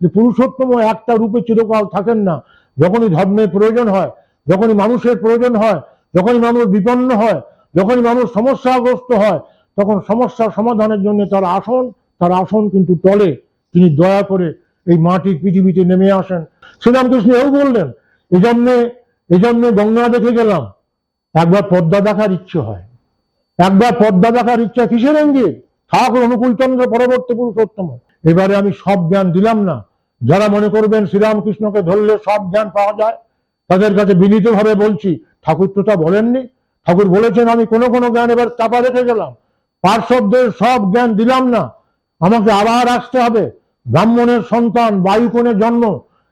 যে পুরুষোত্তম একটা রূপে চিরকাল থাকেন না। যখনই ধর্মের প্রয়োজন হয়, যখনই মানুষের প্রয়োজন হয়, যখনই মানুষ বিপন্ন হয়, যখনই মানুষ সমস্যাগ্রস্ত হয়, তখন সমস্যার সমাধানের জন্য তার আসন তার আসন কিন্তু টলে তিনি দয়া করে এই মাটির পৃথিবীতে নেমে আসেন। শ্রীরামকৃষ্ণ এও বললেন এই জন্যে এই জন্যে গঙ্গা দেখে গেলাম। একবার পদ্মা দেখার ইচ্ছে হয়। একবার পদ্মা দেখার ইচ্ছা কিসের ইঙ্গিত ঠাকুর অনুকূলচন্দ্র পরবর্তী পুরুষোত্তম। এবারে আমি সব জ্ঞান দিলাম না। যারা মনে করবেন শ্রীরামকৃষ্ণকে ধরলে সব জ্ঞান পাওয়া যায়, তাদের কাছে বিনীতভাবে বলছি, ঠাকুর তো তা বলেননি। ঠাকুর বলেছেন, আমি কোনো কোনো জ্ঞান এবার চাপা রেখে গেলাম। পার্শ্বদের সব জ্ঞান দিলাম না। আমাকে আবার আসতে হবে। ব্রাহ্মণের সন্তান বায়ুকোণের জন্ম।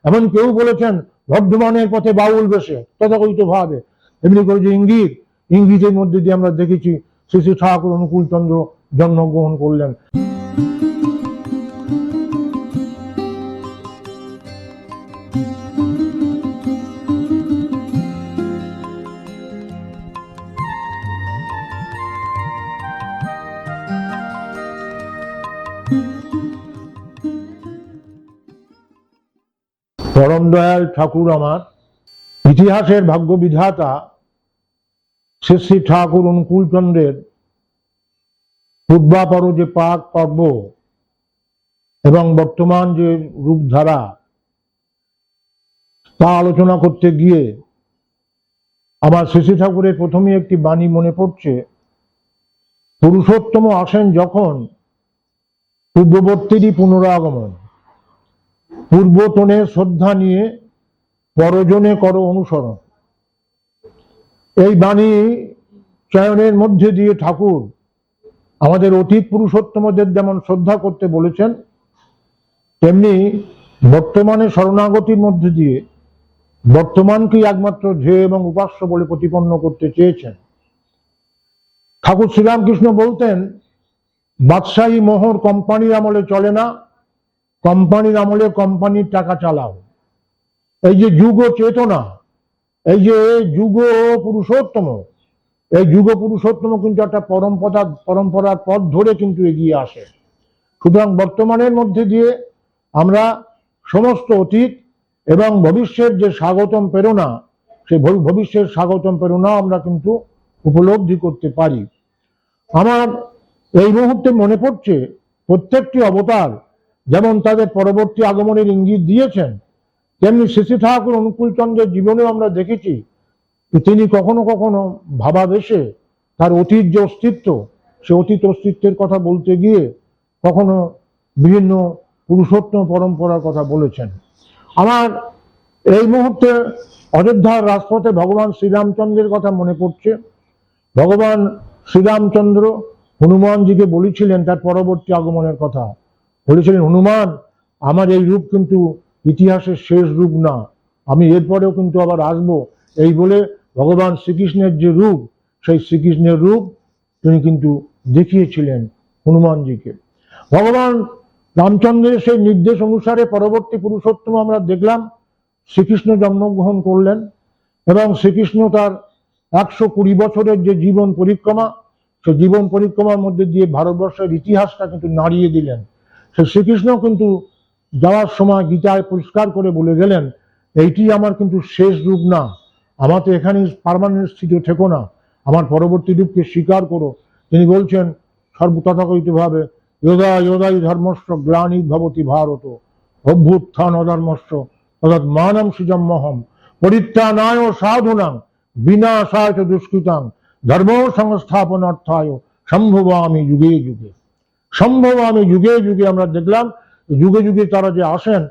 এমন কেউ বলেছেন, বর্ধমানের পথে বাউল বেশে, তথাকথিত ভাবে। এমনি করে যে ইঙ্গিত, ইঙ্গিতের মধ্যে দিয়ে আমরা দেখেছি, শ্রী শ্রী ঠাকুর অনুকূলচন্দ্র জন্মগ্রহণ করলেন। পরম দয়াল ঠাকুর আমার, ইতিহাসের ভাগ্য বিধাতা শ্রী শ্রী ঠাকুর অনুকূলচন্দ্রের পূর্বাপর যে পাক পর্ব এবং বর্তমান যে রূপধারা, তা আলোচনা করতে গিয়ে আমার শ্রী ঠাকুরের প্রথমে একটি বাণী মনে পড়ছে, পুরুষোত্তম আসেন যখন পূর্ববর্তীরই পুনরাগমন। পূর্বতনের শ্রদ্ধা নিয়ে পরজনে করো অনুসরণ। এই বাণী চয়নের মধ্যে দিয়ে ঠাকুর আমাদের অতীত পুরুষোত্তমদের যেমন শ্রদ্ধা করতে বলেছেন, তেমনি বর্তমানে শরণাগতির মধ্যে দিয়ে বর্তমানকেই একমাত্র ধ্যেয় এবং উপাস্য বলে প্রতিপন্ন করতে চেয়েছেন। ঠাকুর শ্রীরামকৃষ্ণ বলতেন, বাদশাহী মোহর কোম্পানির আমলে চলে না কোম্পানির আমলে কোম্পানির টাকা চালাও। এই যে যুগ চেতনা, এই যে যুগ পুরুষোত্তম, এই যুগ পুরুষোত্তম কিন্তু একটা পরম্পরা, পরম্পরার পথ ধরে কিন্তু এগিয়ে আসে। সুতরাং বর্তমানের মধ্যে দিয়ে আমরা সমস্ত অতীত এবং ভবিষ্যের যে স্বাগতম প্রেরণা সেই ভবি- ভবিষ্যের স্বাগতম প্রেরণা আমরা কিন্তু উপলব্ধি করতে পারি। আমার এই মুহূর্তে মনে পড়ছে, প্রত্যেকটি অবতার যেমন তাদের পরবর্তী আগমনের ইঙ্গিত দিয়েছেন, তেমনি শ্রী ঠাকুর অনুকূলচন্দ্রের জীবনেও আমরা দেখেছি তিনি কখনো কখনো ভাবাবেশে তার অতীত যে অস্তিত্ব, সে অতীত অস্তিত্বের কথা বলতে গিয়ে কখনো বিভিন্ন পুরুষোত্তম পরম্পরার কথা বলেছেন। আমার এই মুহূর্তে অযোধ্যার রাজপথে ভগবান শ্রীরামচন্দ্রের কথা মনে পড়ছে। ভগবান শ্রীরামচন্দ্র হনুমানজিকে বলেছিলেন তার পরবর্তী আগমনের কথা। বলেছিলেন, হনুমান, আমার এই রূপ কিন্তু ইতিহাসের শেষ রূপ না। আমি এরপরেও কিন্তু আবার আসব। এই বলে ভগবান শ্রীকৃষ্ণের যে রূপ, সেই শ্রীকৃষ্ণের রূপ তিনি কিন্তু দেখিয়েছিলেন হনুমানজিকে। ভগবান রামচন্দ্রের সেই নির্দেশ অনুসারে পরবর্তী পুরুষোত্তম আমরা দেখলাম, শ্রীকৃষ্ণ জন্মগ্রহণ করলেন এবং শ্রীকৃষ্ণ তার একশো কুড়ি বছরের যে জীবন পরিক্রমা সে জীবন পরিক্রমার মধ্যে দিয়ে ভারতবর্ষের ইতিহাসটা কিন্তু নাড়িয়ে দিলেন। সে শ্রীকৃষ্ণ কিন্তু যাওয়ার সময় গীতায় পরিষ্কার করে বলে গেলেন এইটি আমার কিন্তু শেষ রূপ না। আমার তো এখানে পারমানেন্ট স্থিত থেকো না। আমার পরবর্তী রূপকে স্বীকার করো। তিনি বলছেন সর্ব তথাকথিতভাবে যোদা যোদাই ধর্মস্ব গ্লানি ভবতি ভারত। অভ্যুত্থান অধর্মস্ব অর্থাৎ মানম সুজম্মহম পরিত্রাণায় সাধুনাং, বিনাশায় দুষ্কৃতাং। ধর্ম সংস্থাপনার্থায় সম্ভবামি যুগে যুগে। সম্ভবামি যুগে যুগে আমরা দেখলাম, যুগে যুগে তারা যে আসেন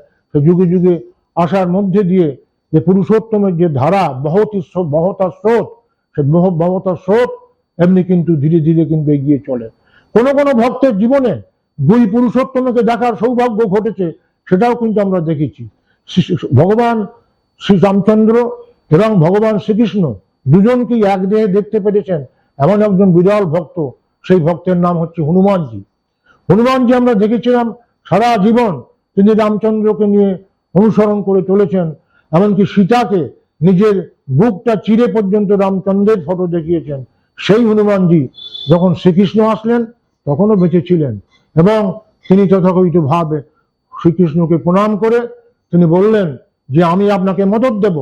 যুগে যুগে আসার মধ্যে দিয়ে যে পুরুষোত্তমের যে ধারা, বহতি স্রোত- বহতা স্রোত সে বহ- বহতা স্রোত এমনি কিন্তু ধীরে ধীরে কিন্তু এগিয়ে চলে। কোন কোন ভক্তের জীবনে দুই পুরুষোত্তমকে দেখার সৌভাগ্য ঘটেছে, সেটাও কিন্তু আমরা দেখেছি। ভগবান শ্রী রামচন্দ্র এবং ভগবান শ্রীকৃষ্ণ দুজনকেই এক দেহে দেখতে পেরেছেন। এমন একজন বিরল ভক্ত, সেই ভক্তের নাম হচ্ছে হনুমানজি। হনুমানজি আমরা দেখেছিলাম সারা জীবন তিনি রামচন্দ্রকে নিয়ে অনুসরণ করে চলেছেন, এমনকি সীতাকে নিজের বুকটা চিরে পর্যন্ত রামচন্দ্রের ফটো দেখিয়েছেন। সেই হনুমানজি যখন শ্রীকৃষ্ণ আসলেন, তখনও বেঁচে ছিলেন এবং তিনি তথাকথিত ভাবে শ্রীকৃষ্ণকে প্রণাম করে তিনি বললেন যে, আমি আপনাকে মদত দেব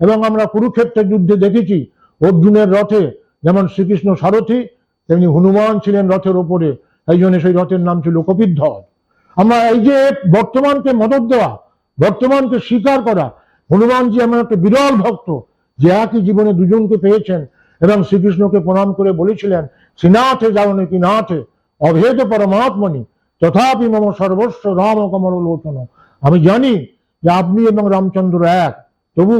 এবং আমরা কুরুক্ষেত্রের যুদ্ধে দেখেছি, অর্জুনের রথে যেমন শ্রীকৃষ্ণ সারথী, তেমনি হনুমান ছিলেন রথের ওপরে এই জন্য সেই রথের নাম ছিল কপিধ্বর আমরা এই যে বর্তমানকে মদত দেওয়া, বর্তমানকে স্বীকার করা, হনুমানজি আমার একটা বিরল ভক্ত, যে একই জীবনে দুজনকে পেয়েছেন এবং শ্রীকৃষ্ণকে প্রণাম করে বলেছিলেন, শ্রীনাথে যাও নাকি নাথে, অভেদ পরমাত্মনি, তথাপি মম সর্বস্ব রাম কমল লোচন। আমি জানি যে আপনি এবং রামচন্দ্র এক, তবু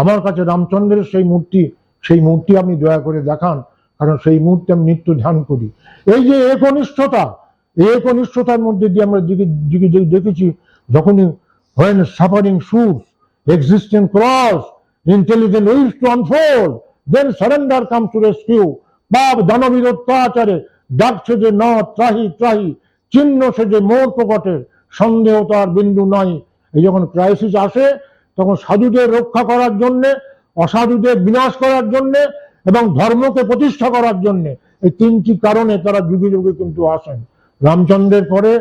আমার কাছে রামচন্দ্রের সেই মূর্তি সেই মূর্তি আপনি দয়া করে দেখান। কারণ সেই মুহূর্তে আমি নিত্য ধ্যান করি এই যে একনিষ্ঠতা এই একনিষ্ঠতার মধ্যে দিয়ে আমরা দেখেছি যখনই when suffering shoots, existence cross intelligent to unfold, then surrender comes to rescue. বাপ দানবীর অত্যাচারে ডাকছে যে ন ত্রাহি ত্রাহি চিহ্ন সে যে মোর প্রকটের সন্দেহ তার বিন্দু নাই এই যখন ক্রাইসিস আসে তখন সাধুদের রক্ষা করার জন্যে অসাধুদের বিনাশ করার জন্য এবং ধর্মকে প্রতিষ্ঠা করার জন্য এই তিনটি কারণে তারা যুগে যুগে কিন্তু আসেন। রামচন্দ্রের পরে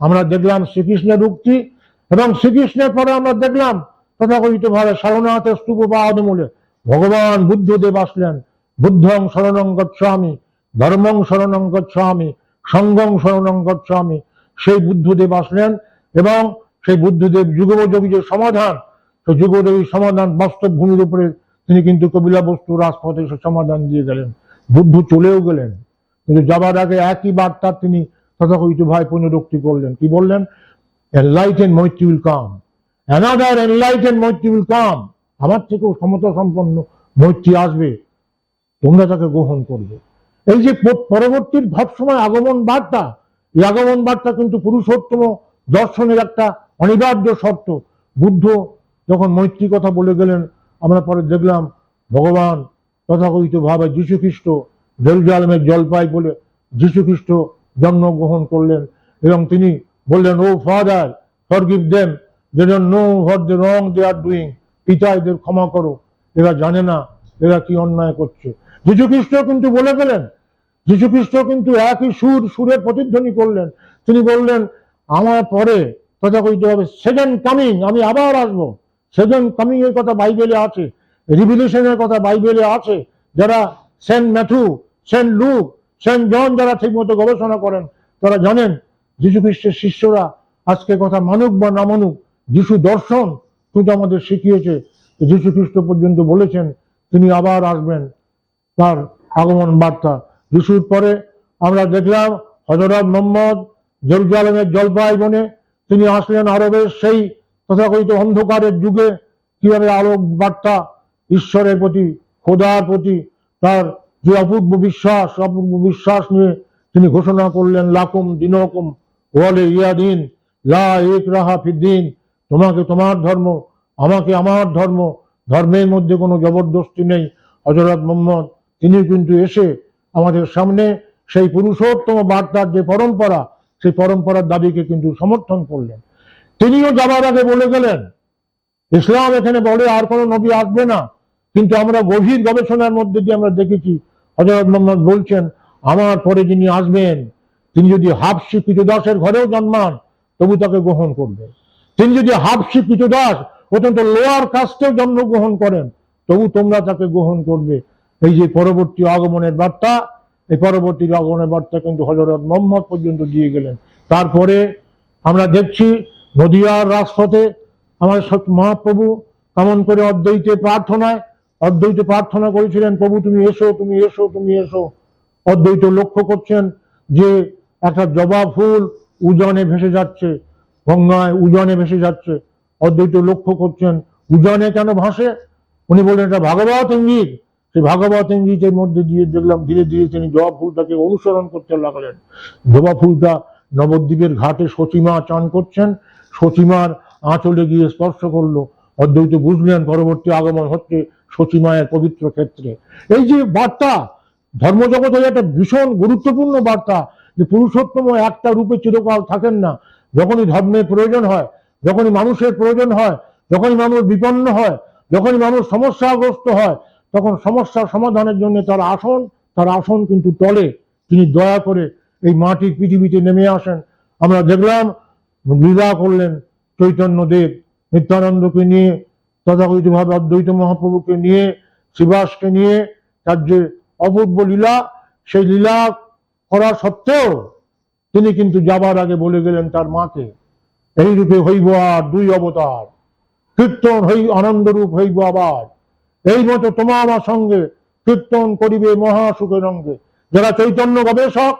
আমরা দেখলাম শ্রীকৃষ্ণের উক্তি এবং শ্রীকৃষ্ণের পরে আমরা দেখলাম তথাকথিত ভাবে সারনাথের স্তূপ বা আদমূলে ভগবান বুদ্ধদেব আসলেন। বুদ্ধং শরণং গচ্ছামি, ধর্মং শরণং গচ্ছামি, সঙ্গং শরণং গচ্ছামি। সেই বুদ্ধদেব আসলেন এবং সেই বুদ্ধদেব যুগোপযোগী যে সমাধান, সেই যুগোপযোগী সমাধান বাস্তব ভূমির উপরে তিনি কিন্তু কপিলা বস্তু রাজপথে সমাধান দিয়ে গেলেন। বুদ্ধ চলেও গেলেন। কিন্তু যাবার আগে একই বার্তা তিনি তথাকথিত ভাই পুনরুক্তি করলেন। কি বললেন? এনলাইটেন মৈত্রী will come another enlightened মৈত্রী will come আমার থেকেও সমতা সম্পন্ন মৈত্রী আসবে। তোমরা তাকে গ্রহণ করবে। এই যে পরবর্তীর সবসময় আগমন বার্তা, এই আগমন বার্তা কিন্তু পুরুষোত্তম দর্শনের একটা অনিবার্য শর্ত। বুদ্ধ যখন মৈত্রী কথা বলে গেলেন আমরা পরে দেখলাম ভগবান তথাকথিত ভাবে যীশু খ্রিস্ট জেরুজালেমের জলপাই বলে যীশু খ্রিস্ট জন্মগ্রহণ করলেন এবং তিনি বললেন, ও father forgive them they know what the wrong they are doing পিতা এদের ক্ষমা করো। এরা জানে না, এরা কি অন্যায় করছে। যীশু খ্রিস্ট কিন্তু বলে গেলেন যীশু খ্রিস্ট কিন্তু একই সুর, সুরের প্রতিধ্বনি করলেন। তিনি বললেন, আমার পরে তথাকথিত হবে সেকেন্ড কামিং আমি আবার আসব। সেকেন্ড কামিং এর কথা বাইবেলে আছে রিভিলেশনের কথা বাইবেলে আছে, যারা saint Matthew saint Luke, saint John যারা ঠিকমতো গবেষণা করেন, তারা জানেন যীশু খ্রিস্টের শিষ্যরা আজকে কথা মানুক বা না মানুক, যিশু দর্শন কিন্তু আমাদের শিখিয়েছে। যে যীশু খ্রিস্ট পর্যন্ত বলেছেন, তিনি আবার আসবেন তার আগমন বার্তা। যিশুর পরে আমরা দেখলাম হজরত মোহাম্মদ জেরুজালেমের জলপাই বনে তিনি আসলেন আরবের সেই তথাকথিত অন্ধকারের যুগে কীভাবে আলোক বার্তা ঈশ্বরের প্রতি, খোদার প্রতি তার যে অপূর্ব বিশ্বাস অপূর্ব বিশ্বাস নিয়ে তিনি ঘোষণা করলেন, লাকুম দিনকুম ওয়ালে ইয়াদিন, লা এক রাহা ফিদ্দিন তোমাকে তোমার ধর্ম, আমাকে আমার ধর্ম, ধর্মের মধ্যে কোনো জবরদস্তি নেই। হজরত মোহাম্মদ, তিনি কিন্তু এসে আমাদের সামনে সেই পুরুষোত্তম বার্তার যে পরম্পরা, সেই পরম্পরার দাবিকে কিন্তু সমর্থন করলেন। তিনিও যাবার আগে বলে গেলেন, ইসলাম এখানে বলে আর কোনো নবী আসবে না। কিন্তু আমরা গভীর গবেষণার মধ্যে দিয়ে আমরা দেখেছি হজরত মোহাম্মদ বলছেন, আমার পরে যিনি আসবেন, তিনি যদি হাফসি দাসের ঘরেও জন্মান, তবু তাকে গ্রহণ করবে। তিনি যদি হাফসি দাস অত্যন্ত লোয়ার কাস্টেও জন্মগ্রহণ করেন, তবু তোমরা তাকে গ্রহণ করবে। এই যে পরবর্তী আগমনের বার্তা, এই পরবর্তী আগমনের বার্তা কিন্তু হজরত মোহাম্মদ পর্যন্ত দিয়ে গেলেন। তারপরে আমরা দেখছি নদিয়ার রাজপথে আমার মহাপ্রভু কেমন করে অদ্বৈতে প্রার্থনায়, অদ্বৈতে প্রার্থনা করেছিলেন, প্রভু, তুমি এসো তুমি এসো তুমি এসো। অদ্বৈত লক্ষ্য করছেন যে একটা জবা ফুল উজানে ভেসে যাচ্ছে, গঙ্গায় উজানে ভেসে যাচ্ছে। অদ্বৈত লক্ষ্য করছেন, উজানে কেন ভাসে? উনি বললেন, এটা ভাগবত ইঙ্গিত। সেই ভাগবত ইঙ্গিতের মধ্যে দিয়ে দেখলাম, ধীরে ধীরে তিনি জবা ফুলটাকে অনুসরণ করতে লাগলেন। জবা ফুলটা নবদ্বীপের ঘাটে সচিমা চান করছেন সচিমার আঁচলে গিয়ে স্পর্শ করল। অদ্বৈত বুঝলেন পরবর্তী আগমন হচ্ছে সচিমায়ের পবিত্র ক্ষেত্রে। এই যে বার্তা ধর্মজগতের একটা ভীষণ গুরুত্বপূর্ণ বার্তা যে পুরুষোত্তম একটা রূপে চিরকাল থাকেন না। যখনই ধর্মের প্রয়োজন হয়, যখনই মানুষের প্রয়োজন হয়, যখনই মানুষ বিপন্ন হয়, যখনই মানুষ সমস্যাগ্রস্ত হয়, তখন সমস্যার সমাধানের জন্য তার আসন তার আসন কিন্তু টলে তিনি দয়া করে এই মাটির পৃথিবীতে নেমে আসেন। আমরা দেখলাম লীলা করলেন চৈতন্যদেব নিত্যানন্দকে নিয়ে তথাকথিতভাবে অদ্বৈত মহাপ্রভুকে নিয়ে, শিবাসকে নিয়ে তার যে অপূর্ব লীলা, সেই লীলা করা সত্ত্বেও তিনি কিন্তু যাবার আগে বলে গেলেন তার মাকে, এই রূপে হইব আর দুই অবতার, কীর্তন হই আনন্দরূপ হইব আবার। এই মতো তোমা আমার সঙ্গে কীর্তন করিবে মহাসুখের অঙ্গে। যারা চৈতন্য গবেষক,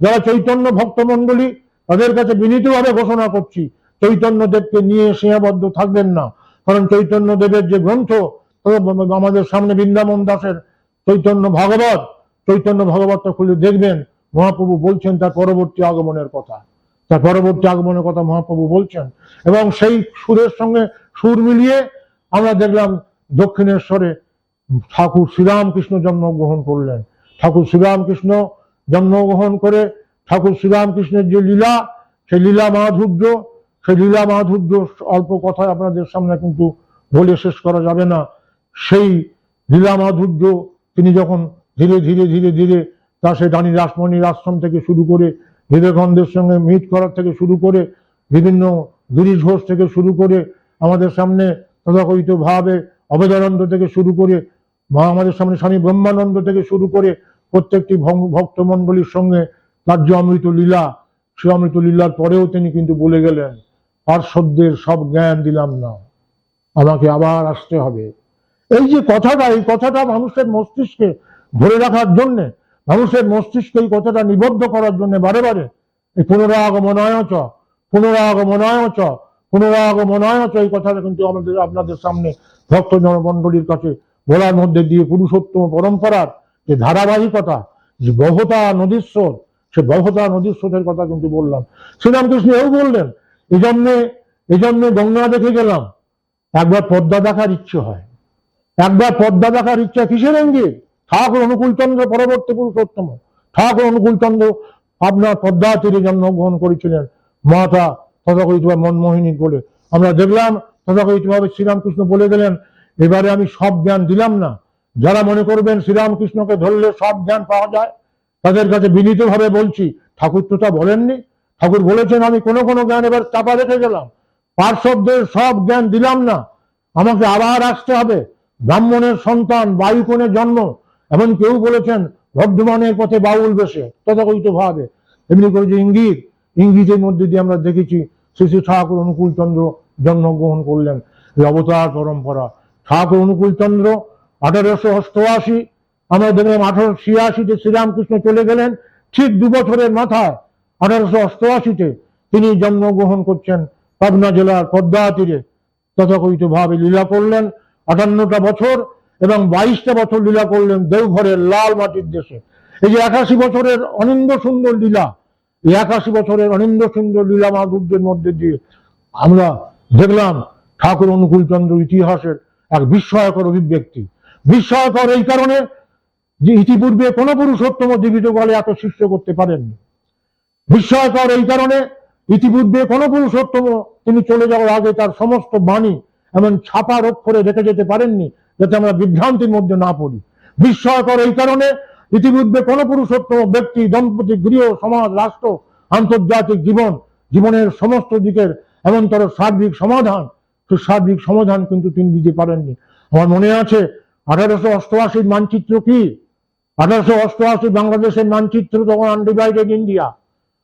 যারা চৈতন্য ভক্তমণ্ডলী তাদের কাছে বিনীতভাবে ঘোষণা করছি, চৈতন্য দেবকে নিয়ে সীমাবদ্ধ থাকবেন না। কারণ চৈতন্য দেবের যে গ্রন্থ আমাদের সামনে বৃন্দাবন দাসের চৈতন্য ভাগবত, চৈতন্য ভাগবতটা খুলে দেখবেন, মহাপ্রভু বলছেন তার পরবর্তী আগমনের কথা। তার পরবর্তী আগমনের কথা মহাপ্রভু বলছেন। এবং সেই সুরের সঙ্গে সুর মিলিয়ে আমরা দেখলাম দক্ষিণেশ্বরে ঠাকুর শ্রীরামকৃষ্ণ জন্মগ্রহণ করলেন। ঠাকুর শ্রীরামকৃষ্ণ জন্মগ্রহণ করে ঠাকুর শ্রীরামকৃষ্ণের যে লীলা, সেই লীলা মাধুর্য, সেই লীলা মাধুর্য অল্প কথায় আপনাদের সামনে কিন্তু বলে শেষ করা যাবে না। সেই লীলা মাধুর্য তিনি যখন ধীরে ধীরে ধীরে ধীরে তা সে রানী রাসমণির আশ্রম থেকে শুরু করে বিবেকানন্দের সঙ্গে মিট করার থেকে শুরু করে, বিভিন্ন গিরিশ ঘোষ থেকে শুরু করে, আমাদের সামনে তথাকথিত ভাবে অবেদানন্দ থেকে শুরু করে আমাদের সামনে স্বামী ব্রহ্মানন্দ থেকে শুরু করে, প্রত্যেকটি ভক্তমণ্ডলীর সঙ্গে তার যে অমৃত লীলা সে অমৃত লীলার পরেও তিনি কিন্তু বলে গেলেন, পার্শ্বদের সব জ্ঞান দিলাম না, আমাকে আবার আসতে হবে। এই যে কথাটা, এই কথাটা মানুষের মস্তিষ্কে ধরে রাখার জন্য, মানুষের মস্তিষ্কে এই কথাটা নিবদ্ধ করার জন্য বারে বারে, এই পুনরাগমনায় চ চ চ এই কথাটা কিন্তু আমাদের, আপনাদের সামনে ভক্ত জনমণ্ডলীর কাছে বলার মধ্যে দিয়ে পুরুষোত্তম পরম্পরার যে ধারাবাহিকতা, যে বহতা নদীর সে বহতা নদীর স্রোতের কথা কিন্তু বললাম। শ্রীরামকৃষ্ণ এও বললেন, এই জন্যে এই জন্যে গঙ্গা দেখে গেলাম। একবার পদ্মা দেখার ইচ্ছে হয়। একবার পদ্মা দেখার ইচ্ছা কিসের ইঙ্গিত ঠাকুর অনুকূলচন্দ্র পরবর্তী পুরুষোত্তম। ঠাকুর অনুকূলচন্দ্র আপনার পদ্মা তীরে জন্মগ্রহণ করেছিলেন। মাতা তথাকথিতভাবে মনমোহিনী বলে। আমরা দেখলাম তথাকথিতভাবে শ্রীরামকৃষ্ণ বলে গেলেন এবারে আমি সব জ্ঞান দিলাম না। যারা মনে করবেন শ্রীরামকৃষ্ণকে ধরলে সব জ্ঞান পাওয়া যায় তাদের কাছে বিনীতভাবে বলছি, ঠাকুর তো তা বলেননি। ঠাকুর বলেছেন, আমি কোনো কোনো জ্ঞান এবার চাপা রেখে গেলাম। পার্শ্বদের সব জ্ঞান দিলাম না। আমাকে আবার আসতে হবে। ব্রাহ্মণের সন্তান বায়ুকোণের জন্ম। এমন কেউ বলেছেন, বর্ধমানের পথে বাউল বেশে। তথাকথিত ভাবে। এমনি করে যে ইঙ্গিত, ইঙ্গিতের মধ্যে দিয়ে আমরা দেখেছি, শ্রী শ্রী ঠাকুর অনুকূলচন্দ্র জন্মগ্রহণ করলেন। অবতার পরম্পরা। ঠাকুর অনুকূলচন্দ্র আঠারোশো অষ্টআশি দেখলাম আঠারোশো ছিয়াশিতে শ্রীরামকৃষ্ণ চলে গেলেন। ঠিক দু বছরের মাথায়, আঠারোশো অষ্টআশিতে তিনি জন্মগ্রহণ করছেন পাবনা জেলার পদ্মা তীরে। তথাকথিত ভাবে লীলা করলেন আটান্নটা বছর এবং বাইশটা বছর লীলা করলেন দেওঘরের লাল মাটির দেশে। এই যে একাশি বছরের অনিন্দ সুন্দর লীলা, এই একাশি বছরের অনিন্দ সুন্দর লীলা মাধুর্যের মধ্যে দিয়ে আমরা দেখলাম ঠাকুর অনুকূলচন্দ্র ইতিহাসের এক বিস্ময়কর অভিব্যক্তি। বিস্ময়কর এই কারণে যে ইতিপূর্বে কোন পুরুষোত্তম জীবিত বলে এত শিষ্য করতে পারেননি। বিস্ময়কর এই কারণে ইতিপূর্বে কোন পুরুষোত্তম তিনি চলে যাওয়ার আগে তার সমস্ত বাণী এমন ছাপার অক্ষরে রেখে যেতে পারেননি, যাতে আমরা বিভ্রান্তির মধ্যে না পড়ি। বিস্ময়কর এই কারণে ইতিপূর্বে কোন পুরুষোত্তম ব্যক্তি, দম্পতি, গৃহ, সমাজ, রাষ্ট্র, আন্তর্জাতিক জীবন, জীবনের সমস্ত দিকের এমনতর সার্বিক সমাধান, সেই সার্বিক সমাধান কিন্তু তিনি দিতে পারেননি। আমার মনে আছে, আঠারোশো অষ্টআশির মানচিত্র কি? আঠারোশো অষ্টআশি বাংলাদেশের মানচিত্র তখন আনডিভাইডেড ইন্ডিয়া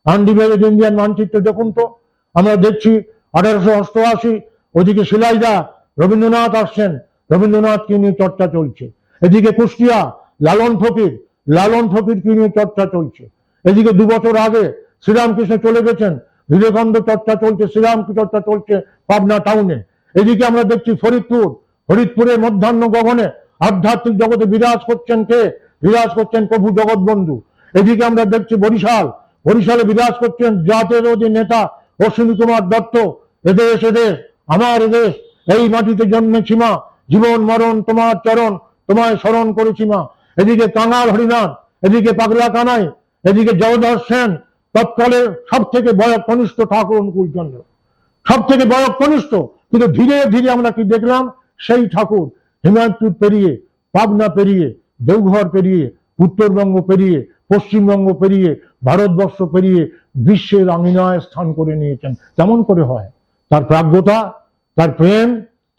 আনডিভাইডেড ইন্ডিয়ার মানচিত্র দেখুন তো, আমরা দেখছি আঠারোশো অষ্টআশি, ওদিকে শিলাইদা, রবীন্দ্রনাথ আসছেন রবীন্দ্রনাথকে নিয়ে চর্চা চলছে? এদিকে কুষ্টিয়া, লালন ফকির, লালন ফকিরকে নিয়ে চর্চা চলছে? এদিকে দু বছর আগে শ্রীরামকৃষ্ণ চলে গেছেন, বিবেকানন্দ চর্চা চলছে, শ্রীরাম চর্চা চলছে পাবনা টাউনে এদিকে আমরা দেখছি ফরিদপুর, ফরিদপুরের মধ্যাহ্ন গগনে আধ্যাত্মিক জগতে বিরাজ করছেন কে? বিরাজ করছেন প্রভু জগৎবন্ধু। এদিকে আমরা দেখছি বরিশাল। বরিশালে বিরাজ করছেন যে নেতা অশ্বিনী কুমার দত্ত। এদেশ এদেশ, আমার এদেশ, এই মাটিতে জন্মেছি মা। জীবন, মরণ, তোমার চরণ, তোমায় স্মরণ করেছি মা। এদিকে কাঙাল হরিনাথ, এদিকে পাগলা কানাই, এদিকে জগদাস সেন, তৎকালে সব থেকে বয়স কনিষ্ঠ ঠাকুর অনুকূলচন্দ্র। সব থেকে বয়স কনিষ্ঠ কিন্তু ধীরে ধীরে আমরা কি দেখলাম? সেই ঠাকুর হিমায়তপুর পেরিয়ে, পাবনা পেরিয়ে দেওঘর পেরিয়ে, উত্তরবঙ্গ পেরিয়ে, পশ্চিমবঙ্গ পেরিয়ে, ভারতবর্ষ পেরিয়ে বিশ্বের আঙিনায় স্থান করে নিয়েছেন। কেমন করে হয়। তার প্রাজ্ঞতা, তার প্রেম,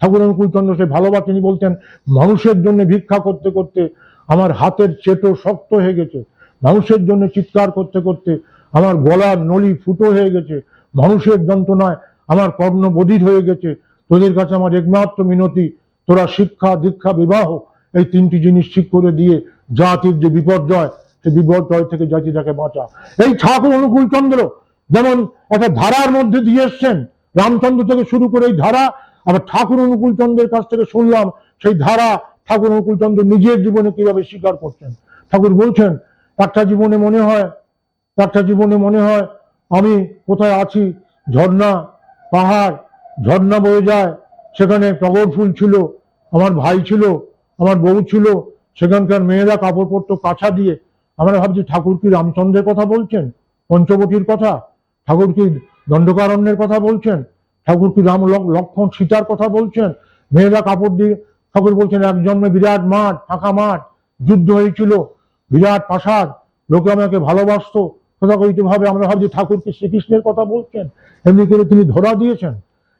ঠাকুর অনুকূলচন্দ্র সে ভালোবাসা তিনি বলতেন, মানুষের জন্য ভিক্ষা করতে করতে আমার হাতের চেটো শক্ত হয়ে গেছে। মানুষের জন্য চিৎকার করতে করতে আমার গলার নলি ফুটো হয়ে গেছে। মানুষের যন্ত্রণায় আমার কর্ণ বধির হয়ে গেছে। তোদের কাছে আমার একমাত্র মিনতি, তোরা শিক্ষা, দীক্ষা, বিবাহ এই তিনটি জিনিস ঠিক করে দিয়ে জাতির যে বিপর্যয় সেই বিপর্যয় থেকে জাতিটাকে বাঁচা এই ঠাকুর অনুকূল চন্দ্র যেমন একটা ধারার মধ্যে দিয়ে এসছেন, রামচন্দ্র থেকে শুরু করে এই ধারা, আবার ঠাকুর অনুকূল চন্দ্রের কাছ থেকে শুনলাম, সেই ধারা ঠাকুর অনুকূল চন্দ্র নিজের জীবনে কীভাবে স্বীকার করছেন। ঠাকুর বলছেন, একটা জীবনে মনে হয়, একটা জীবনে মনে হয়, আমি কোথায় আছি? ঝর্ণা, পাহাড়, ঝর্ণা বয়ে যায়, সেখানে টগর ফুল ছিল, আমার ভাই ছিল আমার বউ ছিল, সেখানকার মেয়েরা কাপড় পরতো কাছা দিয়ে। আমরা ভাবছি, ঠাকুর কি রামচন্দ্রের কথা বলছেন? পঞ্চবটির কথা? ঠাকুর কি দণ্ডকারণ্যের কথা বলছেন? ঠাকুর কি রাম লক- লক্ষ্মণ সীতার কথা বলছেন? মেয়েরা কাপড় দিয়ে ঠাকুর বলছেন, এক জন্মে বিরাট মাঠ, ফাঁকা মাঠ, যুদ্ধ হয়েছিল, বিরাট প্রাসাদ, লোকে আমাকে ভালোবাসতো। তথাকথিত ভাবে আমরা ভাবছি ঠাকুরকে শ্রীকৃষ্ণের কথা বলছেন? এমনি করে তিনি ধরা দিয়েছেন।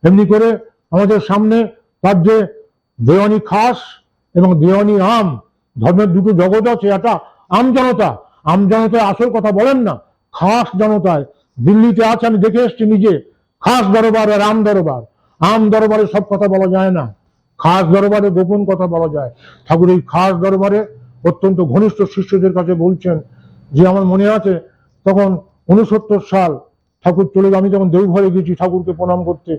এমনি করে আমাদের সামনে তার যে দেওয়ানি খাস এবং দেওয়ানি আম, ধর্মের দুটো জগৎ আছে, একটা আম জনতা। আম জনতায় আসল কথা বলেন না, খাস জনতায়। দিল্লিতে আছে, আমি দেখে এসছি নিজে। খাস দরবার আর আম দরবার। আম দরবারে সব কথা বলা যায় না। খাস দরবারে গোপন কথা বলা যায়। ঠাকুর এই খাস দরবারে অত্যন্ত ঘনিষ্ঠ শিষ্যদের কাছে বলছেন, যে আমার মনে আছে, তখন উনসত্তর সাল ঠাকুর চলে আমি যখন দেওঘরে গেছি ঠাকুরকে প্রণাম করতে।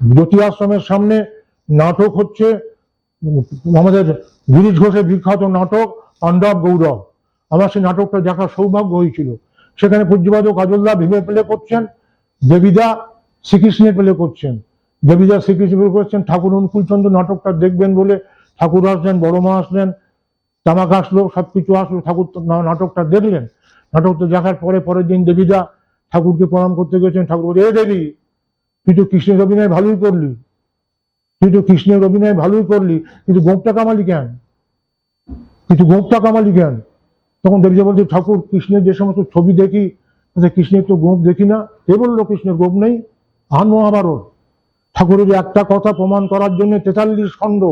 জ্যোতি আশ্রমের সামনে নাটক হচ্ছে আমাদের গিরিশ ঘোষের বিখ্যাত নাটক পাণ্ডব গৌরব। আমার সেই নাটকটা দেখার সৌভাগ্য হয়েছিল। সেখানে পূজ্যবাদ কাজলদা ভেবে প্লে করছেন, দেবীদা শ্রীকৃষ্ণের প্লে করছেন। দেবীদা শ্রীকৃষ্ণ প্লে করছেন, ঠাকুর অনুকূলচন্দ্র নাটকটা দেখবেন বলে ঠাকুর আসলেন বড় মা আসলেন, তামাক আসলো, সবকিছু আসলো, ঠাকুর নাটকটা দেখলেন। নাটকটা দেখার পরে পরের দিন দেবীদা ঠাকুরকে প্রণাম করতে গেছেন। ঠাকুর এ দেবী, তুই তো কৃষ্ণের অভিনয় ভালোই করলি। তুই তো কৃষ্ণের অভিনয় ভালোই করলি, কিন্তু গোপটা কামালি কেন? কিন্তু গোপটা কামালি কেন? তখন দেবীজা বলছে ঠাকুর কৃষ্ণের যে সমস্ত ছবি দেখি কৃষ্ণের তো গোপ দেখি না কে বলল কৃষ্ণের গোপ নেই আন মহাভারত ঠাকুরের একটা কথা প্রমাণ করার জন্য তেতাল্লিশ খণ্ড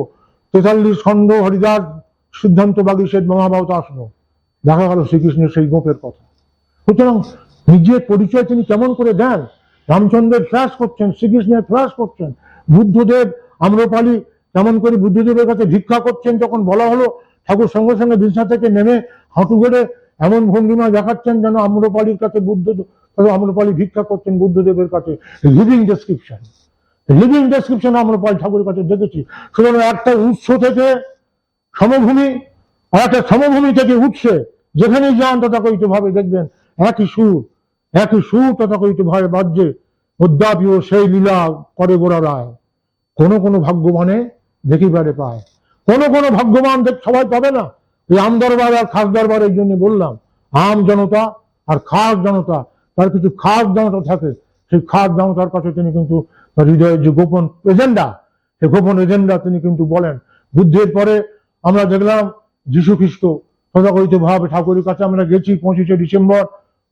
তেতাল্লিশ খণ্ড হরিদাস সিদ্ধান্ত বাগিসের মহাভারত আসলো। দেখা গেল শ্রীকৃষ্ণের সেই গোপের কথা। সুতরাং নিজের পরিচয় তিনি কেমন করে দেন? রামচন্দ্রের ফ্ল্যাশ করছেন, শ্রীকৃষ্ণের ফ্ল্যাশ করছেন, বুদ্ধদেব আম্রপালি কেমন করে বুদ্ধদেবের কাছে ভিক্ষা করছেন, যখন বলা হলো, ঠাকুর সঙ্গে সঙ্গে বিছনা থেকে নেমে হাঁটু গেড়ে এমন ভঙ্গিমা দেখাচ্ছেন যেন আম্রপালির কাছে বুদ্ধ আম্রপালি ভিক্ষা করছেন বুদ্ধদেবের কাছে। Living description living description Amrapal ঠাকুরের কাছে দেখেছি। সুতরাং একটা উৎস থেকে সমভূমি, আর একটা সমভূমি থেকে উঠছে যেখানেই যান তথাকথিত ভাবে দেখবেন, একই সুর একই সুর তথাকথিত ভাবে বাজ্যে অদ্যাপিও সেই লীলা করে গোড়া রায়। কোনো কোনো ভাগ্যবানে দেখিবারে পায়। কোনো কোনো ভাগ্যবান দেখ সবাই পাবে না। এই আম দরবার আর খাস দরবার এই জন্য বললাম, আম জনতা আর খাস জনতা, তার কিছু খাস জনতা থাকে, সেই খাস জনতার কাছে তিনি কিন্তু হৃদয়ের যে গোপন এজেন্ডা সে গোপন এজেন্ডা তিনি কিন্তু বলেন। বুদ্ধের পরে আমরা দেখলাম যীশু খ্রিস্ট তথাকথিত ভাবে ঠাকুরের কাছে আমরা গেছি পঁচিশে ডিসেম্বর,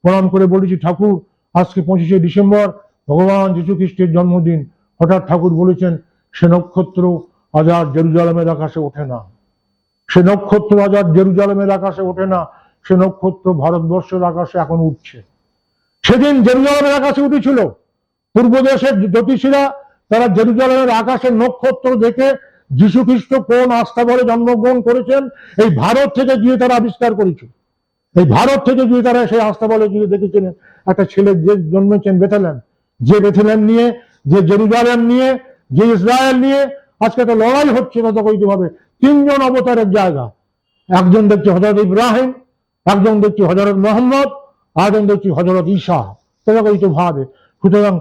প্রণাম করে বলেছি, ঠাকুর, আজকে পঁচিশে ডিসেম্বর, ভগবান যীশু খ্রিস্টের জন্মদিন। হঠাৎ ঠাকুর বলেছেন সে নক্ষত্র আজ আর জেরুজালেমের আকাশে ওঠে না। সে নক্ষত্র আজ আর জেরুজালেমের আকাশে ওঠে না। সে নক্ষত্র ভারতবর্ষের আকাশে এখন উঠছে। সেদিন জেরুজালেমের আকাশে উঠেছিল। পূর্ব দেশের জ্যোতিষীরা তারা জেরুজালেমের আকাশের নক্ষত্র দেখে যীশু খ্রিস্ট কোন আস্থা বলে জন্মগ্রহণ করেছেন, এই ভারত থেকে গিয়ে তারা আবিষ্কার করেছে এই ভারত থেকে গিয়ে তারা সেই আস্থা বলে গিয়ে দেখেছিলেন, একটা ছেলে যে জন্মেছেন বেথালেন যে বেথালেন নিয়ে, যে জেরুজালেম নিয়ে যে ইসরায়েল নিয়ে আজকে একটা লড়াই হচ্ছে তথাকথিত ভাবে তিনজন অবতারের জায়গা। একজন দেখছি হজরত ইব্রাহিম, একজন দেখছি হজরত মোহাম্মদ, আরেকজন দেখছি হজরত ঈশা তথাকথিত ভাবে। সুতরাং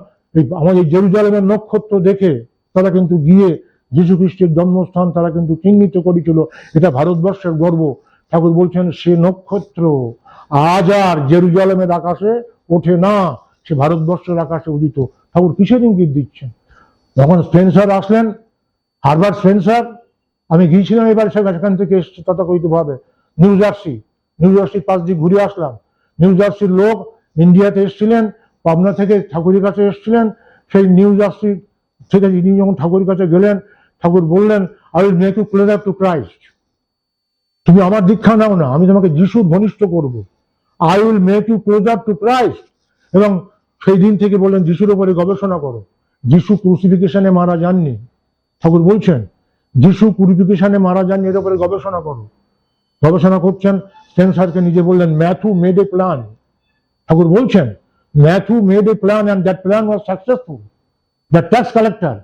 আমাদের জেরুজালেমের নক্ষত্র দেখে তারা কিন্তু গিয়ে যীশু খ্রিস্টের জন্মস্থান তারা কিন্তু চিহ্নিত করেছিল। এটা ভারতবর্ষের গর্ব। ঠাকুর বলছেন, সে নক্ষত্র আজ আর জেরুজালেমের আকাশে ওঠে না, সে ভারতবর্ষের আকাশে উদিত। ঠাকুর কিসের ইঙ্গিত দিচ্ছেন? যখন স্পেন্সার আসলেন হারবার স্পেন্সার আমি গিয়েছিলাম এবার সেখান থেকে এসছি তথাকথিত ভাবে নিউ জার্সি, নিউ জার্সির পাশ দিয়ে ঘুরে আসলাম। নিউ জার্সির লোক ইন্ডিয়াতে এসেছিলেন, পাবনা থেকে ঠাকুরের কাছে এসেছিলেন, সেই নিউ জার্সি থেকে তিনি যখন ঠাকুরের কাছে গেলেন, ঠাকুর বললেন I will make you closer to Christ তুমি আমার দীক্ষা নাও না, আমি তোমাকে যিশুর ঘনিষ্ঠ করব। I will make you closer to Christ এবং সেই দিন থেকে বললেন, যিশুর উপরে গবেষণা করো। যিশু ক্রুসিফিকেশনে মারা যাননি। ঠাকুর বলছেন, যিশু ক্রুসিফিকেশনে মারা যাননি এর উপরে গবেষণা করো। গবেষণা করছেন স্পেন্সারকে নিজে বললেন, Matthew made a plan Thakur বলছেন, Matthew made a plan and that plan was successful the tax collector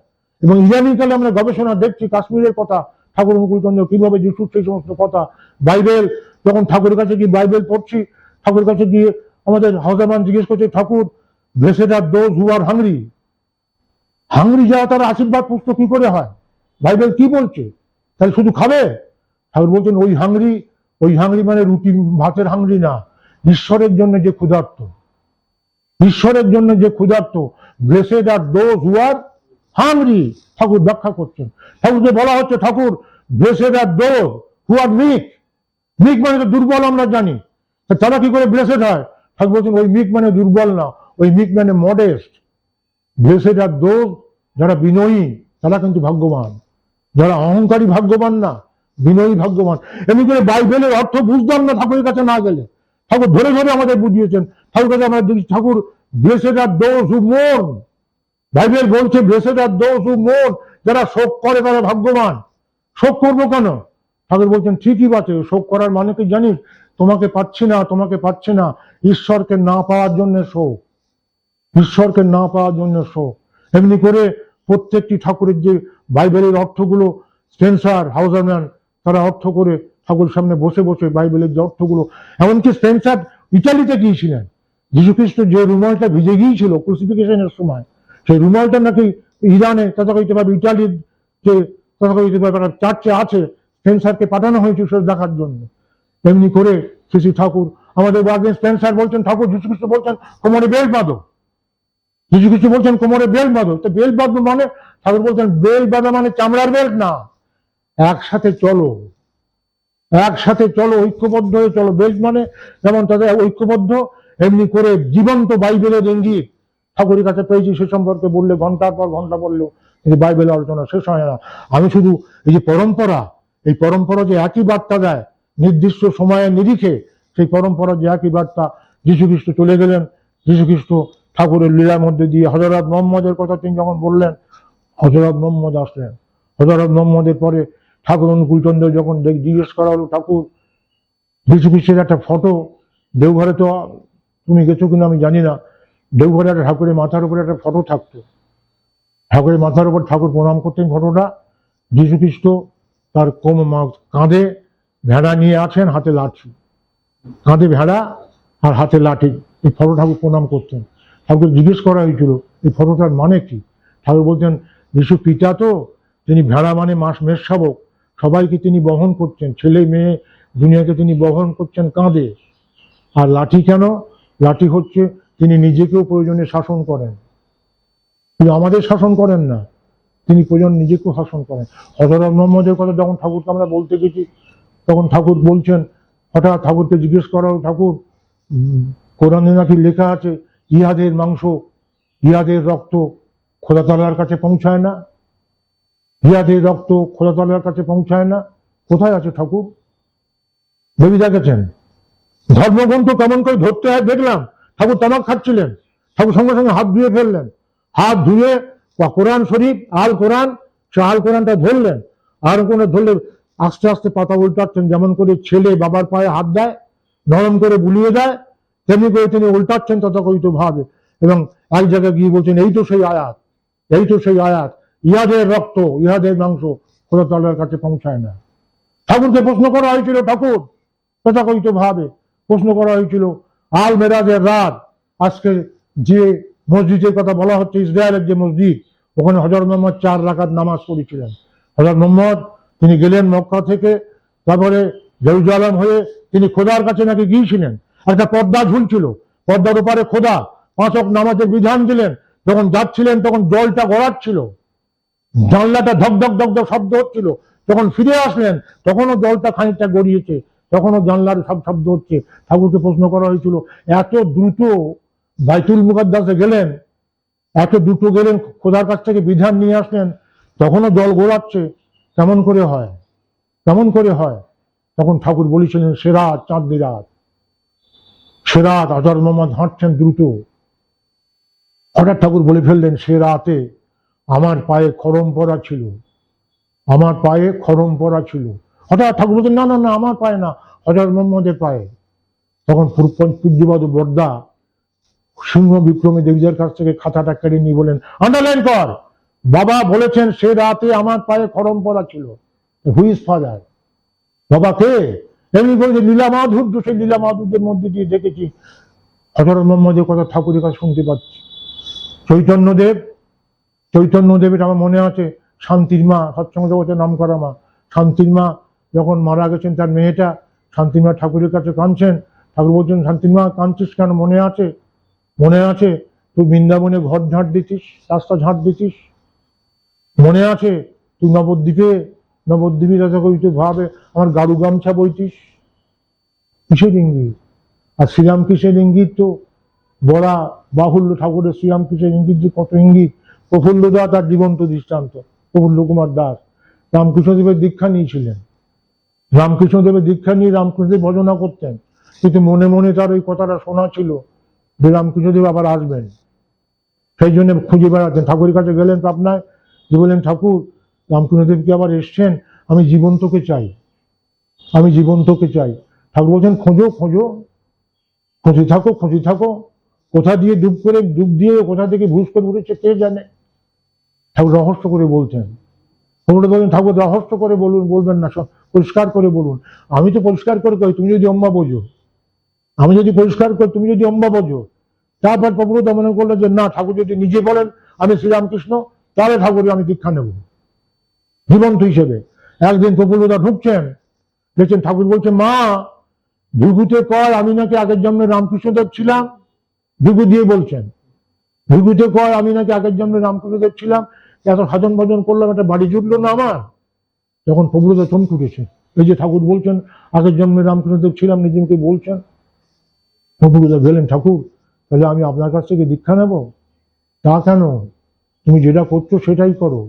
এবং ইদানিংকালে আমরা গবেষণা দেখছি, কাশ্মীরের কথা, ঠাকুর অনুকূলচন্দ্র কীভাবে যিশুর সেই সমস্ত কথা, বাইবেল, যখন ঠাকুরের কাছে গিয়ে বাইবেল পড়ছি, ঠাকুরের কাছে গিয়ে আমাদের হাউজামান জিজ্ঞেস করছে, Thakur blessed are those who are hungry hungry যারা তারা আশীর্বাদ পুষ্ট কি করে হয়? বাইবেল কি বলছে? তাহলে শুধু খাবে? ঠাকুর বলছেন, ওই হাংরি ওই হাংরি মানে রুটি, ভাতের হাংরি না। ঈশ্বরের জন্য যে ক্ষুধার্ত, ঈশ্বরের জন্য যে ক্ষুধার্ত blessed are those who are hungry Thakur ব্যাখ্যা করছেন। ঠাকুরকে বলা হচ্ছে, ঠাকুর ব্লেসেড আর দোজ হু আর মিক মিক মানে তো দুর্বল আমরা জানি। তারা কি করে ব্লেসেড হয়? ঠাকুর বলছেন, ওই মিক মানে দুর্বল না, ওই মিক মানে মডেস্ট ব্লেসেড আর দোজ যারা বিনয়ী, তারা কিন্তু ভাগ্যবান। যারা অহংকারী, ভাগ্যবান না, বিনয়ী, ভাগ্যবান। এমনি করে বাইবেলের অর্থ বুঝতাম না ঠাকুরের কাছে না গেলে। ঠাকুর ধরে ধরে আমাদের বুঝিয়েছেন। ঠাকুর কাছে আমরা দেখি, Thakur, blessed are those who mourn. Bible বলছে, blessed are those who mourn. যারা শোক করে, তারা ভাগ্যবান। শোক করব কেন? ঠাকুর বলছেন, ঠিকই আছে শোক করার মানে কি জানিস? তোমাকে পাচ্ছি না, তোমাকে পাচ্ছি না। ঈশ্বরকে না পাওয়ার জন্য শোক। ঈশ্বরকে না পাওয়ার জন্য শোক। এমনি করে প্রত্যেকটি ঠাকুরের যে বাইবেলের অর্থগুলো স্পেন্সার হাউজারম্যান তারা অর্থ করে ঠাকুর সামনে বসে বসে বাইবেলের যে অর্থগুলো, এমনকি স্পেন্সার ইটালিতে গিয়েছিলেন। যীশুখ্রিস্ট যে রুমালটা ভিজে গিয়েছিল ক্রুসিফিকেশনের সময়, সেই রুমালটা নাকি ইরানে তথাকথিতভাবে ইটালির যে তথাকথিতভাবে একটা চার্চে আছে স্পেন্সারকে পাঠানো হয়েছে সে দেখার জন্য। এমনি করে শ্রী ঠাকুর, আমাদের বাগেন স্পেন্সার বলছেন, ঠাকুর যীশুখ্রিস্ট বলছেন, কোমরে বেল বাঁধো। কিছু কিছু বলছেন কোমরে বেল বাঁধো। তো বেল বাঁধবো মানে ঠাকুর বলছেন, বেল বাঁধা মানে চামড়ার বেল্ট না। একসাথে চলো। একসাথে চলো, ঐক্যবদ্ধ হয়ে চলো। বেল্ট মানে যেমন তাদের ঐক্যবদ্ধ, এমনি করে জীবন্ত বাইবেলের ইঙ্গিত। ঠাকুরের কাছে পেয়েছি সে সম্পর্কে বললে, ঘণ্টার পর ঘণ্টা বলল, কিন্তু বাইবেল আলোচনা শেষ হয় না। আমি শুধু এই যে পরম্পরা, এই পরম্পরা যে একই বার্তা দেয়, নির্দিষ্ট সময়ের নিরিখে, সেই পরম্পরা যে একই বার্তা যীশু খ্রিস্ট চলে গেলেন। যীশু খ্রিস্ট ঠাকুরের লীলার মধ্যে দিয়ে হজরত মোহাম্মদের কথা তিনি যখন বললেন হজরত মোহাম্মদ আসলেন। হজরত মোহাম্মদের পরে ঠাকুর অনুকূলচন্দ্র যখন জিজ্ঞেস করা হলো, ঠাকুর যীশু খ্রিস্টের একটা ফটো দেওঘরে তো তুমি গেছো কিনা আমি জানি না। দেওঘরে একটা ঠাকুরের মাথার উপরে একটা ফটো থাকতো। ঠাকুরের মাথার উপর ঠাকুর প্রণাম করতেন ফটোটা যীশু খ্রিস্ট তার কোম কাঁধে ভেড়া নিয়ে আছেন, হাতে লাঠি। কাঁধে ভেড়া আর হাতে লাঠি। এই ফটো ঠাকুর প্রণাম করতেন। ঠাকুর জিজ্ঞেস করা হয়েছিল, এই ফটোটার মানে কি? ঠাকুর বলছেন, যিশু পিতা তো, তিনি ভেড়া মানে মাস মেষ শাবক। সবাইকে তিনি বহন করছেন, ছেলে মেয়ে দুনিয়াকে তিনি বহন করছেন কাঁধে। আর লাঠি কেন? লাঠি হচ্ছে তিনি নিজেকেও প্রয়োজনে শাসন করেন। তিনি আমাদের শাসন করেন না, তিনি প্রয়োজন নিজেকেও শাসন করেন। হজরত মোহাম্মদের কথা যখন ঠাকুরকে আমরা বলতে গেছি, তখন ঠাকুর বলছেন, হঠাৎ ঠাকুরকে জিজ্ঞেস করা ঠাকুর কোরআনে নাকি লেখা আছে ইহাদের মাংস, ইহাদের রক্ত খোদাতলার কাছে পৌঁছায় না। ইহাদের রক্ত খোদাতলার কাছে পৌঁছায় না। কোথায় আছে ঠাকুর? ভেবে দেখেছেন? ধর্মগ্রন্থ কেমন করে ধরতে হয় দেখলাম। ঠাকুর তামাক খাচ্ছিলেন। ঠাকুর সঙ্গে সঙ্গে হাত ধুয়ে ফেললেন। হাত ধুয়ে কোরআন শরীফ, আল কোরআন আল কোরআনটা ধরলেন। আর কোনো ধরলে আস্তে আস্তে পাতা উল্টাচ্ছেন, যেমন করে ছেলে বাবার পায়ে হাত দেয়, নরম করে বুলিয়ে দেয় তেমনি করে তিনি উল্টাচ্ছেন তথাকথিত ভাবে এবং এক জায়গায় গিয়ে বলছেন, এই তো সেই আয়াত, এই তো সেই আয়াত। ইহাদের রক্ত ইহাদের মাংস খোদা কাছে পৌঁছায় না। ঠাকুরকে প্রশ্ন করা হয়েছিল, ঠাকুর তথাকথিত ভাবে? প্রশ্ন করা হয়েছিল, আল মেরাজের রাত, আজকে যে মসজিদের কথা বলা হচ্ছে, ইসরায়েলের যে মসজিদ, ওখানে হজরত মোহাম্মদ চার রাকাত নামাজ পড়েছিলেন। হজরত মোহাম্মদ, তিনি গেলেন মক্কা থেকে, তারপরে জেরুজালাম হয়ে তিনি খোদার কাছে নাকি গিয়েছিলেন? একটা পর্দা ঝুলছিল। পর্দার উপরে খোদা, পাঁচক নামাজের বিধান দিলেন, যখন যাচ্ছিলেন তখন জলটা গড়াচ্ছিল। জানলাটা ধক ধক ধক ধক শব্দ হচ্ছিল। যখন ফিরে আসলেন, তখনও জলটা খানিকটা গড়িয়েছে, তখনও জানলার সব শব্দ হচ্ছে। ঠাকুরকে প্রশ্ন করা হয়েছিল, এত দ্রুত বাইতুল মুকাদ্দাসে গেলেন, এত দ্রুত গেলেন, খোদার কাছ থেকে বিধান নিয়ে আসলেন, তখনও জল গোড়াচ্ছে, কেমন করে হয়? কেমন করে হয়? তখন ঠাকুর বলেছিলেন সেরাত চাঁদনি রাত সেরাত আজর মোহাম্মদ হাঁটছেন দ্রুত। হঠাৎ ঠাকুর বলে ফেললেন, সে রাতে আমার পায়ে খরম পরা ছিল। আমার পায়ে খরম পরা ছিল। হঠাৎ ঠাকুর বলছেন, না না না, আমার পায়ে না হজর মোহাম্মদের পায়ে। তখন পূজ্যবাদ বর্দা সিংহ বিক্রমী দেবীদের কাছ থেকে খাতাটা কেড়ে নিয়ে বলেন আন্ডারলাইন কর, বাবা বলেছেন সে রাতে আমার পায়ে খরম পরা ছিল। হুইজ ফাদার, বাবা কে? এমনি বলছে লীলা মাধুর্য সেই লীলা মাধুর্যের মধ্যে দিয়ে দেখেছি। হজরত মোহাম্মদের কথা ঠাকুরের কাছে শুনতে পাচ্ছি। চৈতন্যদেব চৈতন্যদেবের আমার মনে আছে, শান্তির মা, সৎসঙ্গ জগতের নাম করা মা। শান্তির মা যখন মারা গেছেন তার মেয়েটা, শান্তির মা ঠাকুরের কাছে কাঁদছেন। ঠাকুর বলছেন, শান্তির মা, কাঁদছিস কেন? মনে আছে? মনে আছে? তুই বৃন্দাবনে ঘর ঝাঁট দিতিস রাস্তা ঝাঁট দিতিস মনে আছে? তুই নবদ্বীপে নবদ্বীপে রাজা কবিতে ভাবে আমার গাড়ু গামছা বইতিস কিসের ইঙ্গিত? আর শ্রীরামকৃষ্ণের ইঙ্গিত তো বড়া বাহুল্য ঠাকুরের শ্রীরামকৃষ্ণের ইঙ্গিত যে কত ইঙ্গিত? প্রফুল্ল দাস তার জীবন্ত দৃষ্টান্ত প্রফুল্ল কুমার দাস। রামকৃষ্ণদেবের দীক্ষা নিয়েছিলেন। রামকৃষ্ণদেবের দীক্ষা নিয়ে রামকৃষ্ণদেব ভজনা করতেন। কিন্তু মনে মনে তার ওই কথাটা শোনা ছিল যে রামকৃষ্ণদেব আবার আসবেন। সেই জন্য খুঁজে বেড়াতেন। ঠাকুরের কাছে গেলেন তো পাবনায় যে বললেন, ঠাকুর রামকৃষ্ণদেবকে আবার এসছেন, আমি জীবন্তকে চাই। আমি জীবন্তকে চাই। ঠাকুর বলছেন, খোঁজো খোঁজো। খুঁজে থাকো খুঁজে থাকো। কোথা দিয়ে ডুব করে, ডুব দিয়ে কোথা থেকে ভুস করে উঠেছে কে জানে? ঠাকুর রহস্য করে বলছেন। ঠাকুর বলেন ঠাকুর, রহস্য করে বলুন, বলবেন না পরিষ্কার করে বলুন। আমি তো পরিষ্কার করে কই, তুমি যদি অম্বা বোঝো। আমি যদি পরিষ্কার করি তুমি যদি অম্বা বোঝো। তারপর প্রভুদা মনে করল যে, না, ঠাকুর যদি নিজে বলেন, আমি শ্রীরামকৃষ্ণ, তাহলে ঠাকুরের আমি দীক্ষা নেব। জীবন্ত হিসেবে। একদিন প্রফুল্লদা ঢুকছেন, দেখছেন ঠাকুর বলছে মা, ভিগুতে কয় আমি নাকি আগের জন্মে রামকৃষ্ণদেব ছিলাম। ভিগু দিয়ে বলছেন, ভিগুতে কয় আমি নাকি আগের জন্মে রামকৃষ্ণদেব ছিলাম। এত সাধন ভজন করলাম, একটা বাড়ি জুটলো না আমার। যখন প্রভুদা চমকে উঠেছে, এই যে ঠাকুর বলছেন, আগের জন্মে রামকৃষ্ণদেব ছিলাম, নিজেকে বলছেন। প্রভুদা গেলেন ঠাকুর, তাহলে আমি আপনার কাছ থেকে দীক্ষা নেব? তা কেন? তুমি যেটা করছ সেটাই করো।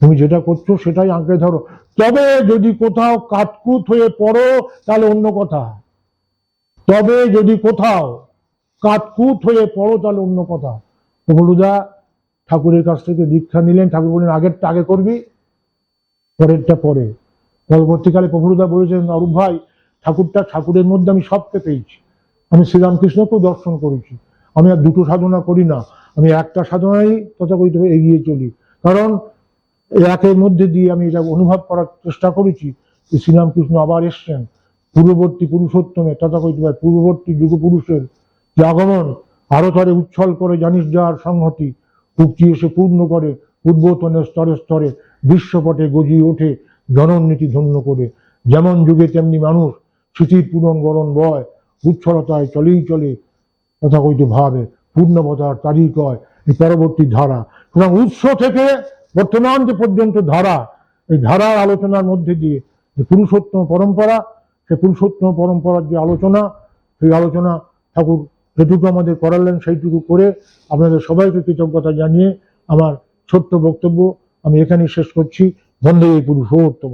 তুমি যেটা করছ সেটাই আঁকড়ে ধরো। তবে যদি কোথাও কাটকুট হয়ে পড়ো, তাহলে অন্য কথা। তবে যদি কোথাও কাটকুট হয়ে পড়ো, তাহলে অন্য কথা। প্রভুদা ঠাকুরের কাছ থেকে দীক্ষা নিলেন, ঠাকুর বললেন আগেরটা আগে করবি, পরেরটা পরে। পরবর্তীকালে প্রভুদা বলেছেন, অরূপ ভাই, ঠাকুরটা ঠাকুরের মধ্যে আমি সবকে পেয়েছি। আমি শ্রীরামকৃষ্ণকেও দর্শন করেছি। আমি আর দুটো সাধনা করি না। আমি একটা সাধনাই তথাকথিত এগিয়ে চলি। কারণ একের মধ্যে দিয়ে আমি এটা অনুভব করার চেষ্টা করেছি যে শ্রীরামকৃষ্ণ আবার এসছেন। পূর্ববর্তী পুরুষোত্তমে, তথাকথিত পূর্ববর্তী যুগ পুরুষের যে আগমন আরও তরে উচ্ছল করে জানিস যার সংহতি, উক্তি এসে পূর্ণ করে পূর্বতনের স্তরে স্তরে বিশ্বপটে গজিয়ে ওঠে জননীতি ধন্য করে। যেমন যুগে তেমনি মানুষ স্মৃতির পূরণ গরণ বয়, উচ্ছলতায় চলেই চলে, তথাকথিত ভাবে পূর্ণবতার তারিখ হয় এই পরবর্তী ধারা। সুতরাং উৎস থেকে বর্তমান যে পর্যন্ত ধারা, এই ধারার আলোচনার মধ্যে দিয়ে যে পুরুষোত্তম পরম্পরা সে পুরুষোত্তম পরম্পরার যে আলোচনা, সেই আলোচনা ঠাকুর যেটুকু আমাদের করালেন সেইটুকু করে আপনাদের সবাইকে কৃতজ্ঞতা জানিয়ে আমার ছোট্ট বক্তব্য আমি এখানেই শেষ করছি। বন্ধে এই পুরুষোত্তম